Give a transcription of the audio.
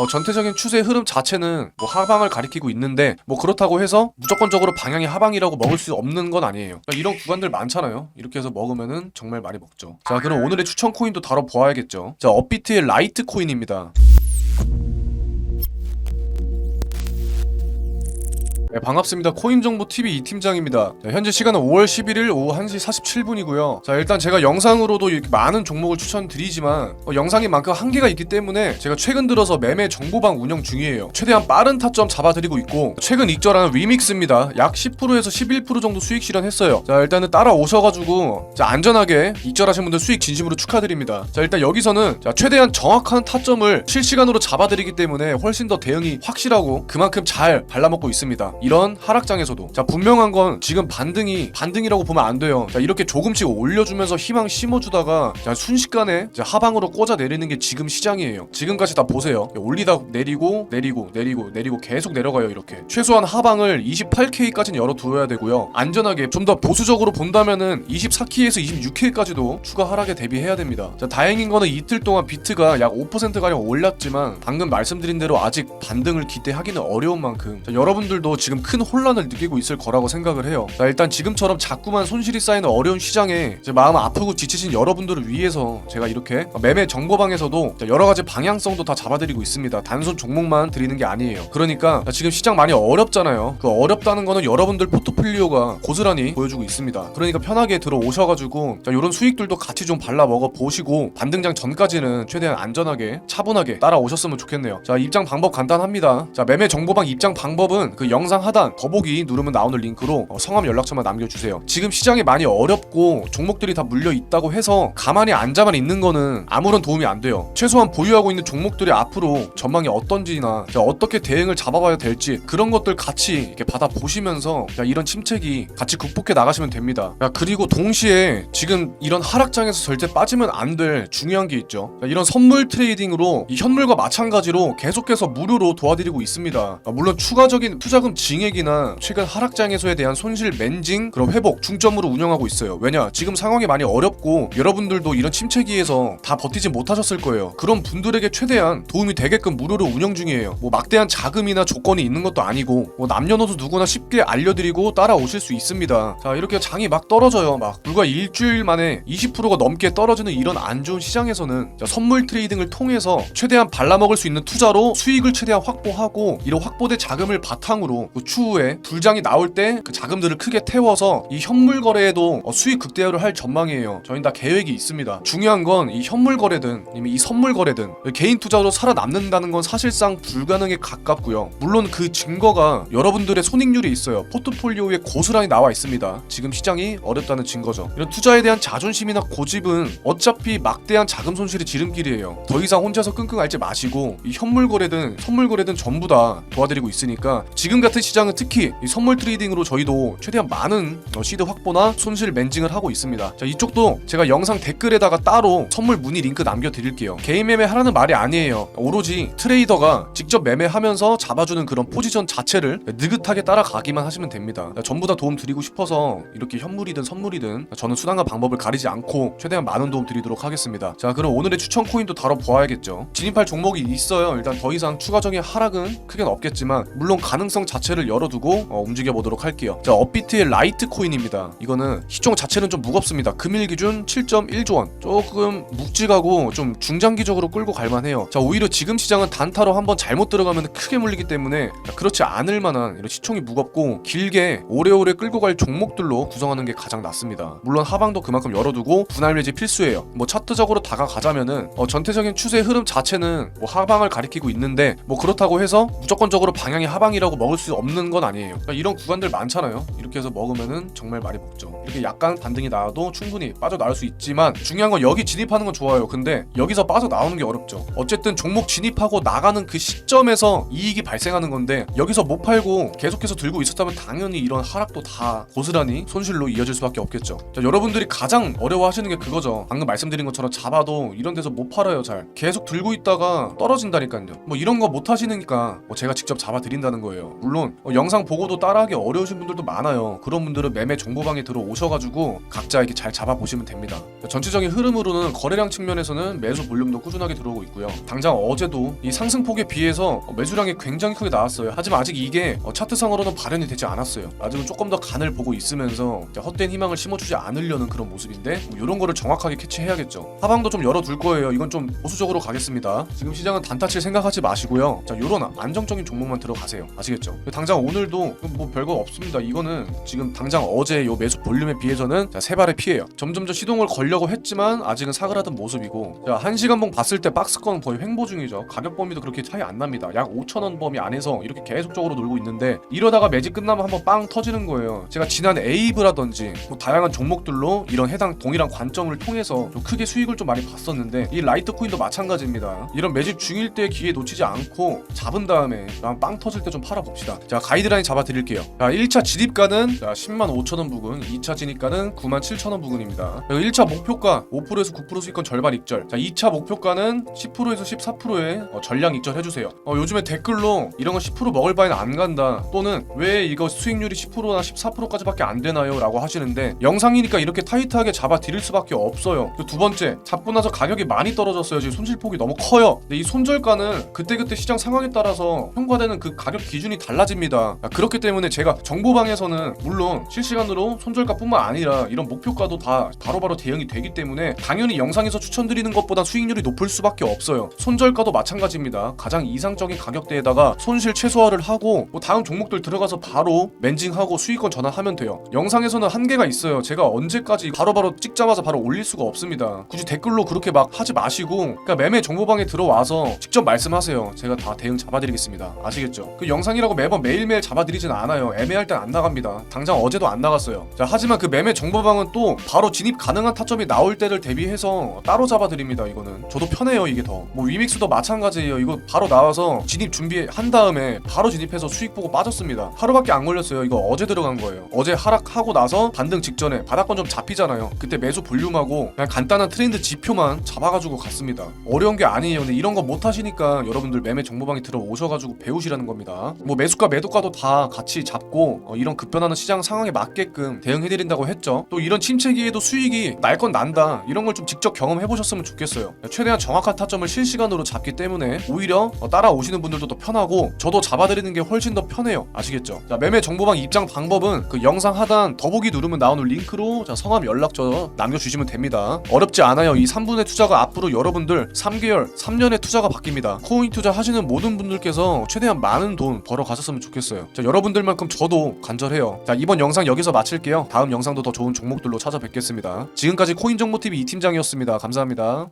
어, 전체적인 추세 흐름 자체는 뭐 하방을 가리키고 있는데 뭐 그렇다고 해서 무조건적으로 방향이 하방이라고 먹을 수 없는 건 아니에요. 그러니까 이런 구간들 많잖아요. 이렇게 해서 먹으면은 정말 많이 먹죠. 자, 그럼 오늘의 추천 코인도 다뤄 보아야겠죠. 자, 업비트의 라이트 코인입니다. 네, 반갑습니다. 코인정보TV 이팀장입니다. 자, 현재 시간은 5월 11일 오후 1시 47분이고요. 자, 일단 제가 영상으로도 이렇게 많은 종목을 추천드리지만 어, 영상이 만큼 한계가 있기 때문에 제가 최근 들어서 매매 정보방 운영 중이에요. 최대한 빠른 타점 잡아드리고 있고 최근 익절하는 리믹스입니다. 약 10%에서 11% 정도 수익 실현했어요. 자, 일단은 따라오셔가지고 자, 안전하게 익절하신 분들 수익 진심으로 축하드립니다. 자, 일단 여기서는 자, 최대한 정확한 타점을 실시간으로 잡아드리기 때문에 훨씬 더 대응이 확실하고 그만큼 잘 발라먹고 있습니다. 이런 하락장에서도 자 분명한 건 지금 반등이 반등이라고 보면 안 돼요. 자 이렇게 조금씩 올려주면서 희망 심어주다가 자 순식간에 자 하방으로 꽂아 내리는 게 지금 시장이에요. 지금까지 다 보세요. 올리다 내리고 내리고 내리고 내리고 계속 내려가요 이렇게. 최소한 하방을 28K까지는 열어두어야 되고요. 안전하게 좀 더 보수적으로 본다면은 24K에서 26K까지도 추가 하락에 대비해야 됩니다. 자 다행인 거는 이틀 동안 비트가 약 5% 가량 올랐지만 방금 말씀드린 대로 아직 반등을 기대하기는 어려운 만큼 자, 여러분들도 지금 큰 혼란을 느끼고 있을 거라고 생각을 해요. 자, 일단 지금처럼 자꾸만 손실이 쌓이는 어려운 시장에 마음 아프고 지치신 여러분들을 위해서 제가 이렇게 매매 정보방에서도 자, 여러 가지 방향성도 다 잡아드리고 있습니다. 단순 종목만 드리는 게 아니에요. 그러니까 자, 지금 시장 많이 어렵잖아요. 그 어렵다는 거는 여러분들 포트폴리오가 고스란히 보여주고 있습니다. 그러니까 편하게 들어오셔가지고 자, 이런 수익들도 같이 좀 발라 먹어 보시고 반등장 전까지는 최대한 안전하게 차분하게 따라오셨으면 좋겠네요. 자 입장 방법 간단합니다. 자 매매 정보방 입장 방법은 그 영상 하단 더보기 누르면 나오는 링크로 어, 성함 연락처만 남겨주세요. 지금 시장이 많이 어렵고 종목들이 다 물려 있다고 해서 가만히 앉아만 있는 거는 아무런 도움이 안 돼요. 최소한 보유하고 있는 종목들이 앞으로 전망이 어떤지나 자, 어떻게 대응을 잡아봐야 될지 그런 것들 같이 이렇게 받아 보시면서 자, 이런 침체기 같이 극복해 나가시면 됩니다. 야, 그리고 동시에 지금 이런 하락장에서 절대 빠지면 안 될 중요한 게 있죠. 자, 이런 선물 트레이딩으로 이 현물과 마찬가지로 계속해서 무료로 도와드리고 있습니다. 아, 물론 추가적인 투자금 증액이나 최근 하락장에서에 대한 손실 맨징 그런 회복 중점으로 운영하고 있어요. 왜냐 지금 상황이 많이 어렵고 여러분들도 이런 침체기에서 다 버티지 못하셨을 거예요. 그런 분들에게 최대한 도움이 되게끔 무료로 운영 중이에요. 뭐 막대한 자금이나 조건이 있는 것도 아니고 뭐 남녀노소 누구나 쉽게 알려드리고 따라오실 수 있습니다. 자 이렇게 장이 막 떨어져요. 막 불과 일주일 만에 20%가 넘게 떨어지는 이런 안 좋은 시장에서는 자, 선물 트레이딩을 통해서 최대한 발라먹을 수 있는 투자로 수익을 최대한 확보하고 이런 확보된 자금을 바탕으로 그 추후에 불장이 나올 때 그 자금들을 크게 태워서 이 현물 거래에도 어, 수익 극대화를 할 전망이에요. 저희는 다 계획이 있습니다. 중요한 건 이 현물 거래든 아니면 이 선물 거래든 개인 투자로 살아남는다는 건 사실상 불가능에 가깝고요. 물론 그 증거가 여러분들의 손익률이 있어요. 포트폴리오에 고스란히 나와 있습니다. 지금 시장이 어렵다는 증거죠. 이런 투자에 대한 자존심이나 고집은 어차피 막대한 자금 손실의 지름길이에요. 더 이상 혼자서 끙끙 앓지 마시고 이 현물 거래든 선물 거래든 전부 다 도와드리고 있으니까 지금 같은 시 장은 특히 이 선물 트레이딩으로 저희도 최대한 많은 어, 시드 확보나 손실 맨징을 하고 있습니다. 자 이쪽도 제가 영상 댓글에다가 따로 선물 문의 링크 남겨드릴게요. 개인 매매 하라는 말이 아니에요. 오로지 트레이더가 직접 매매하면서 잡아주는 그런 포지션 자체를 느긋하게 따라가기만 하시면 됩니다. 자, 전부 다 도움 드리고 싶어서 이렇게 현물이든 선물이든 저는 수단과 방법을 가리지 않고 최대한 많은 도움 드리도록 하겠습니다. 자 그럼 오늘의 추천 코인도 다뤄보아야겠죠. 진입할 종목이 있어요. 일단 더 이상 추가 적인 하락은 크게 없겠지만 물론 가능성 자체를 열어두고 어, 움직여 보도록 할게요. 자 업비트의 라이트 코인입니다. 이거는 시총 자체는 좀 무겁습니다. 금일 기준 7.1조 원. 조금 묵직하고 좀 중장기적으로 끌고 갈만해요. 자 오히려 지금 시장은 단타로 한번 잘못 들어가면 크게 물리기 때문에 자, 그렇지 않을 만한 이런 시총이 무겁고 길게 오래오래 끌고 갈 종목들로 구성하는 게 가장 낫습니다. 물론 하방도 그만큼 열어두고 분할 매지 필수예요. 뭐 차트적으로 다가가자면은 어, 전체적인 추세 흐름 자체는 뭐 하방을 가리키고 있는데 뭐 그렇다고 해서 무조건적으로 방향이 하방이라고 먹을 수 없는 건 아니에요. 그러니까 이런 구간들 많잖아요. 이렇게 해서 먹으면은 정말 많이 먹죠. 이렇게 약간 반등이 나와도 충분히 빠져나올 수 있지만 중요한 건 여기 진입하는 건 좋아요. 근데 여기서 빠져나오는 게 어렵죠. 어쨌든 종목 진입하고 나가는 그 시점에서 이익이 발생하는 건데 여기서 못 팔고 계속해서 들고 있었다면 당연히 이런 하락도 다 고스란히 손실로 이어질 수밖에 없겠죠. 자, 여러분들이 가장 어려워하시는 게 그거죠. 방금 말씀드린 것처럼 잡아도 이런 데서 못 팔아요. 잘 계속 들고 있다가 떨어진다니까요. 뭐 이런 거 못 하시니까 뭐 제가 직접 잡아 드린다는 거예요. 물론 어, 영상 보고도 따라하기 어려우신 분들도 많아요. 그런 분들은 매매 정보방에 들어오셔가지고 각자 이렇게 잘 잡아보시면 됩니다. 전체적인 흐름으로는 거래량 측면에서는 매수 볼륨도 꾸준하게 들어오고 있고요. 당장 어제도 이 상승폭에 비해서 어, 매수량이 굉장히 크게 나왔어요. 하지만 아직 이게 어, 차트상으로는 발현이 되지 않았어요. 아직은 조금 더 간을 보고 있으면서 헛된 희망을 심어주지 않으려는 그런 모습인데 이런 거를 정확하게 캐치해야겠죠. 하방도 좀 열어둘 거예요. 이건 좀 보수적으로 가겠습니다. 지금 시장은 단타칠 생각하지 마시고요. 자, 요런 안정적인 종목만 들어가세요. 아시겠죠? 당장 오늘도 뭐 별거 없습니다. 이거는 지금 당장 어제 요 매수 볼륨에 비해서는 자, 세 발의 피해요. 점점점 시동을 걸려고 했지만 아직은 사그라든 모습이고 자, 한 시간 봉 봤을 때 박스권 거의 횡보 중이죠. 가격 범위도 그렇게 차이 안 납니다. 약 5천 원 범위 안에서 이렇게 계속적으로 놀고 있는데 이러다가 매직 끝나면 한번 빵 터지는 거예요. 제가 지난 에이브라든지 뭐 다양한 종목들로 이런 해당 동일한 관점을 통해서 좀 크게 수익을 좀 많이 봤었는데 이 라이트 코인도 마찬가지입니다. 이런 매집 중일 때 기회 놓치지 않고 잡은 다음에 빵 터질 때 좀 팔아 봅시다. 자 가이드라인 잡아 드릴게요. 자 1차 진입가는 자 10만 5천 원 부근, 2차 진입가는 9만 7천 원 부근입니다. 그리고 1차 목표가 5%에서 9% 수익권 절반 익절. 자 2차 목표가는 10%에서 14%의 어, 전량 익절 해주세요. 어, 요즘에 댓글로 이런 거 10% 먹을 바에는 안 간다. 또는 왜 이거 수익률이 10%나 14%까지 밖에 안 되나요?라고 하시는데 영상이니까 이렇게 타이트하게 잡아 드릴 수밖에 없어요. 두 번째 잡고 나서 가격이 많이 떨어졌어요. 지금 손실폭이 너무 커요. 근데 이 손절가는 그때그때 시장 상황에 따라서 평가되는 그 가격 기준이 달라 집니다. 아, 그렇기 때문에 제가 정보방에서는 물론 실시간으로 손절가뿐만 아니라 이런 목표가도 다 바로바로 대응이 되기 때문에 당연히 영상에서 추천드리는 것보다 수익률이 높을 수밖에 없어요. 손절가도 마찬가지입니다. 가장 이상적인 가격대에다가 손실 최소화를 하고 뭐 다음 종목들 들어가서 바로 멘징하고 수익권 전환하면 돼요. 영상에서는 한계가 있어요. 제가 언제까지 바로바로 찍자마자 바로 올릴 수가 없습니다. 굳이 댓글로 그렇게 막 하지 마시고 그러니까 매매 정보방에 들어와서 직접 말씀하세요. 제가 다 대응 잡아드리겠습니다. 아시겠죠? 그 영상이라고 매번 매 일매일 잡아드리진 않아요. 애매할 땐 안 나갑니다. 당장 어제도 안 나갔어요. 자 하지만 그 매매 정보방은 또 바로 진입 가능한 타점이 나올 때를 대비해서 따로 잡아드립니다. 이거는 저도 편해요. 이게 더. 뭐 위믹스도 마찬가지예요. 이거 바로 나와서 진입 준비한 다음에 바로 진입해서 수익 보고 빠졌습니다. 하루밖에 안 걸렸어요. 이거 어제 들어간 거예요. 어제 하락하고 나서 반등 직전에 바닥권 좀 잡히잖아요. 그때 매수 볼륨하고 그냥 간단한 트렌드 지표만 잡아가지고 갔습니다. 어려운 게 아니에요. 근데 이런 거 못 하시니까 여러분들 매매 정보방에 들어오셔가지고 배우시라는 겁니다. 뭐 매수가 매 도가도 다 같이 잡고 어, 이런 급변하는 시장 상황에 맞게끔 대응해드린다고 했죠. 또 이런 침체기에도 수익이 날 건 난다. 이런 걸 좀 직접 경험해 보셨으면 좋겠어요. 최대한 정확한 타점을 실시간으로 잡기 때문에 오히려 어, 따라오시는 분들도 더 편하고 저도 잡아드리는 게 훨씬 더 편해요. 아시겠죠? 자 매매 정보방 입장 방법은 그 영상 하단 더보기 누르면 나오는 링크로 자, 성함 연락처 남겨주시면 됩니다. 어렵지 않아요. 이 3분의 투자가 앞으로 여러분들 3개월, 3년의 투자가 바뀝니다. 코인 투자 하시는 모든 분들께서 최대한 많은 돈 벌어 가셨으면 좋겠어요. 자 여러분들만큼 저도 간절해요. 자 이번 영상 여기서 마칠게요. 다음 영상도 더 좋은 종목들로 찾아뵙겠습니다. 지금까지 코인 정보 TV 이 팀장이었습니다. 감사합니다.